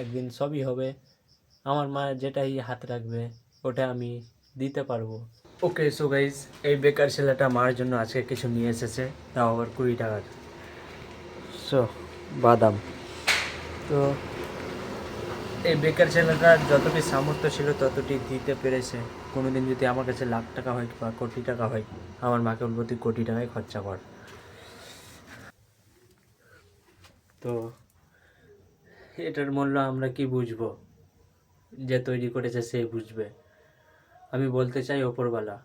একদিন সবই হবে। আমার মা যেটাই হাত রাখবে, ওটা আমি দিতে পারব। ওকে সো গাইজ এই বেকার ছেলেটা মার জন্য আজকে কিছু নিয়ে এসেছে, তাও আবার কুড়ি টাকার। সো বাদাম। তো, এই বেকার ছেলেটার যতটি সামর্থ্য ছিল ততটি দিতে পেরেছে। কোনোদিন যদি আমার কাছে লাখ টাকা হয় বা কোটি টাকা হয়, আমার মাকে বলব, তুই কোটি টাকায় খরচা কর। তো এটার মূল্য আমরা কি বুঝব? যে তৈরি করেছে সে বুঝবে। আমি বলতে চাই ওপরওয়ালা,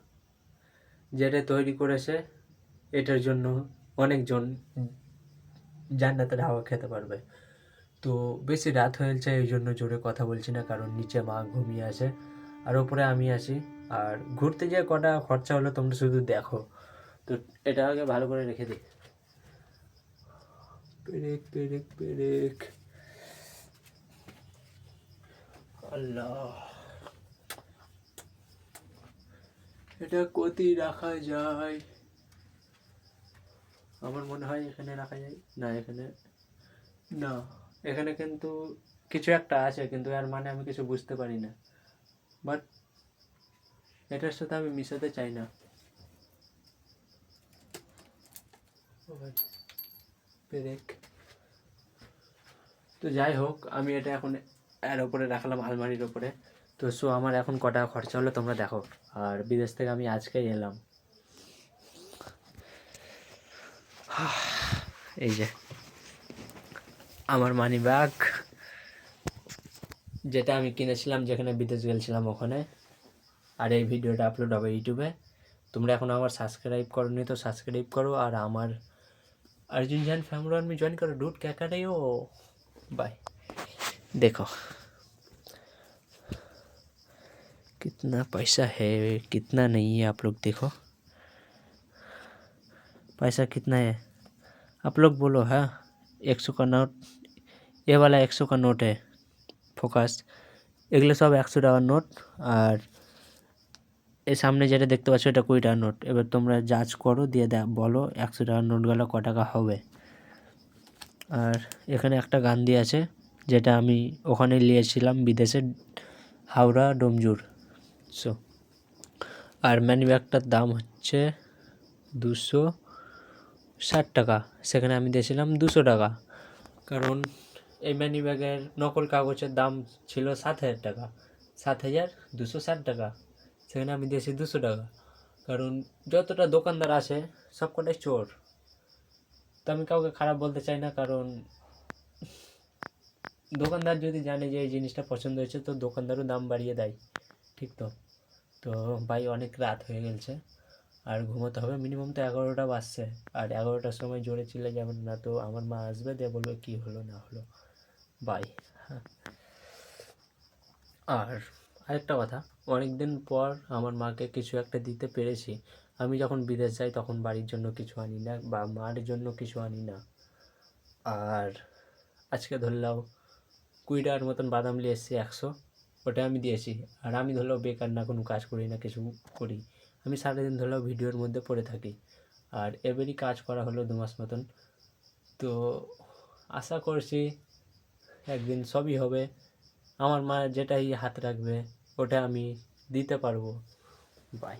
যেটা তৈরি করেছে, এটার জন্য অনেকজন জান্নাতের হাওয়া খেতে পারবে। তো বেশি রাত হয়েছে এই জন্য জোরে কথা বলছি না, কারণ নিচে মা ঘুমিয়ে আছে। আর ওপরে আমি আছি। আর ঘুরতে যেয়ে কটা খরচা হলো তোমরা শুধু দেখো। তো এটা আগে ভালো করে রেখে দিই পেরেক পেরেক পেরেক। আল্লাহ। এটা কতি রাখা যায়। আমার মনে হয় এখানে রাখা যায়। না এখানে না এখানে কিন্তু কিছু একটা আছে কিন্তু এর মানে আমি কিছু বুঝতে পারি না। বাট এটার সাথে আমি মিশাতে চাই না। ভাই, তো যাই হোক আমি এটা এখন এর ওপরে রাখলাম আলমারির ওপরে তো সো আমার এখন ক টাকা খরচা হলো তোমরা দেখো আর বিদেশ থেকে আমি আজকেই এলাম এই যে আমার মানি ব্যাগ যেটা আমি কিনেছিলাম যেখানে বিদেশ গেছিলাম ওখানে আর এই ভিডিওটা আপলোড হবে ইউটিউবে তোমরা এখন আমার সাবস্ক্রাইব করনি তো সাবস্ক্রাইব করো আর আমার अर्जुन जैन फैमिली में ज्वाइन करो डूट क्या कर रही हो बाय देखो कितना पैसा है कितना नहीं है आप लोग देखो पैसा कितना है आप लोग बोलो हाँ एक सौ का नोट ये वाला एक सौ का नोट है ফোকাস এগুলো সব একশো টাকার নোট আর এই সামনে যেটা দেখতে পাচ্ছ এটা কুড়ি টাকার নোট এবার তোমরা জাজ করো দিয়ে দে বলো একশো টাকার নোটগুলো ক টাকা হবে আর এখানে একটা গান্ধী আছে যেটা আমি ওখানে নিয়েছিলাম বিদেশে, হাওড়া, ডোমজুর। সো আর ম্যানি ব্যাগটার দাম হচ্ছে দুশো ষাট টাকা। সেখানে আমি দিয়েছিলাম দুশো টাকা। কারণ এই ম্যানি ব্যাগের নকল কাগজের দাম ছিল সাত হাজার টাকা। সাত হাজার দুশো ষাট টাকা। সেখানে আমি দিয়েছি দুশো টাকা। কারণ যতটা দোকানদার আছে সব কটাই চোর। তো আমি কাউকে খারাপ বলতে চাই না, কারণ দোকানদার যদি জানে যে এই জিনিসটা পছন্দ হয়েছে, তো দোকানদারও দাম বাড়িয়ে দেয়। ঠিক তো? তো ভাই, অনেক রাত হয়ে গেছে আর ঘুমোতে হবে। মিনিমাম তো এগারোটা বাজছে। আর এগারোটার সময় জোরে চিল্লে যাবেন না তো আমার মা আসবে, দিয়ে বলবে কী হলো, না হলো। বাই। হ্যাঁ আর আরেকটা কথা অনেক দিন পর আমার মাকে কিছু একটা দিতে পেরেছি। আমি যখন বিদেশ যাই, তখন বাড়ির জন্য কিছু আনি না, বা মার জন্য কিছু আনি না। আর আজকে ধরলাও টাকার মতন বাদাম নিয়ে এসেছি একশো। ওটা আমি দিয়েছি। আর আমি ধরলেও বেকার না, কোনো কাজ করি না, কিছু করি। আমি সারাদিন ধরলেও ভিডিওর মধ্যে পড়ে থাকি। আর এবারই কাজ করা হলো দু মাস মতন। তো আশা করছি একদিন সবই হবে। আমার মা যেটাই হাত রাখবে, ওটা আমি দিতে পারব। বাই